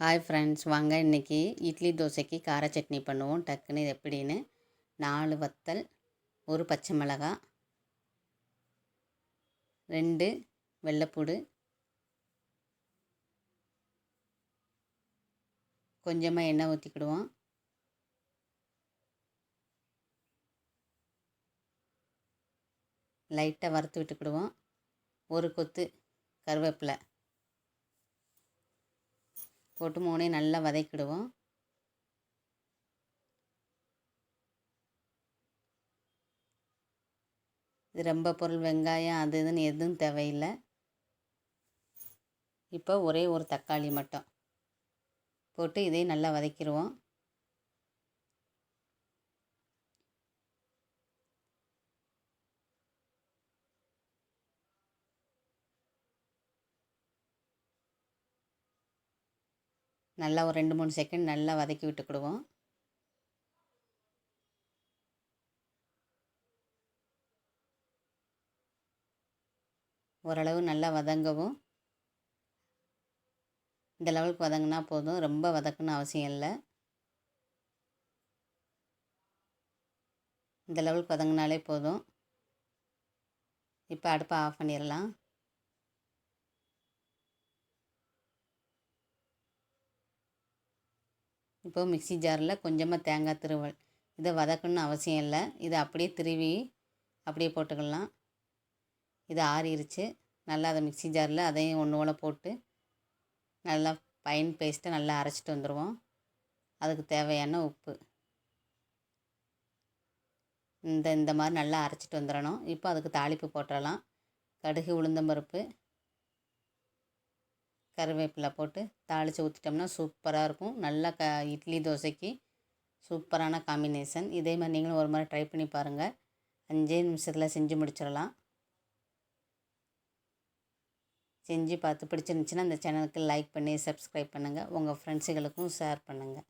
Hi friends வாங்க இன்றைக்கி இட்லி தோசைக்கு கார சட்னி பண்ணுவோம். டக்குன்னு இது எப்படின்னு? நாலு வத்தல் ஒரு பச்சை மிளகா ரெண்டு வெள்ளைப்பூடு கொஞ்சமாக எண்ணெய் ஊற்றிக்கிடுவோம் லைட்டாக வறுத்து விட்டுக்கிடுவோம். ஒரு கொத்து கருவேப்பிலை. போட்டு மூணையும் நல்லா வதக்கிடுவோம். இது ரொம்ப பொருள் வெங்காயம் அது இதுன்னு எதுவும் தேவையில்லை. இப்போ ஒரே ஒரு தக்காளி மட்டும். போட்டு இதையும் நல்லா வதக்கிடுவோம். நல்லா ஒரு ரெண்டு மூணு செகண்ட் நல்லா வதக்கி விட்டுக்கிடுவோம். ஓரளவு நல்லா வதங்கவும். இந்த லெவலுக்கு வதங்கினா போதும். ரொம்ப வதக்கணும்னு அவசியம் இல்லை. இந்த லெவலுக்கு வதங்கினாலே போதும். இப்போ அடுப்பை ஆஃப் பண்ணிடலாம். இப்போது மிக்சி ஜாரில் கொஞ்சமாக தேங்காய் திருவல் இதை வதக்கணும்னு அவசியம் இல்லை. இதை அப்படியே திருவி அப்படியே போட்டுக்கலாம். இது ஆறிடுச்சு நல்லா அதை மிக்சி ஜாரில் அதையும் ஒன்று போல் போட்டு நல்லா பைன் பேஸ்ட்டை நல்லா அரைச்சிட்டு வந்துடுவோம். அதுக்கு தேவையான உப்பு. இந்த இந்த மாதிரி நல்லா அரைச்சிட்டு வந்துடணும். இப்போ அதுக்கு தாளிப்பு போட்டுடலாம். கடுகு உளுந்தம்பருப்பு கருவேப்பிலை போட்டு தாளித்து ஊற்றிட்டோம்னா சூப்பராக இருக்கும். நல்லா க இட்லி தோசைக்கு சூப்பரான காம்பினேஷன் இதே மாதிரி நீங்களும் ஒரு மாதிரி ட்ரை பண்ணி பாருங்கள் அஞ்சே நிமிஷத்தில் செஞ்சு முடிச்சிடலாம். செஞ்சு பார்த்து பிடிச்சிருந்துச்சின்னா அந்த சேனலுக்கு லைக் பண்ணி சப்ஸ்கிரைப் பண்ணுங்கள் உங்கள் ஃப்ரெண்ட்ஸுகளுக்கும் ஷேர் பண்ணுங்கள்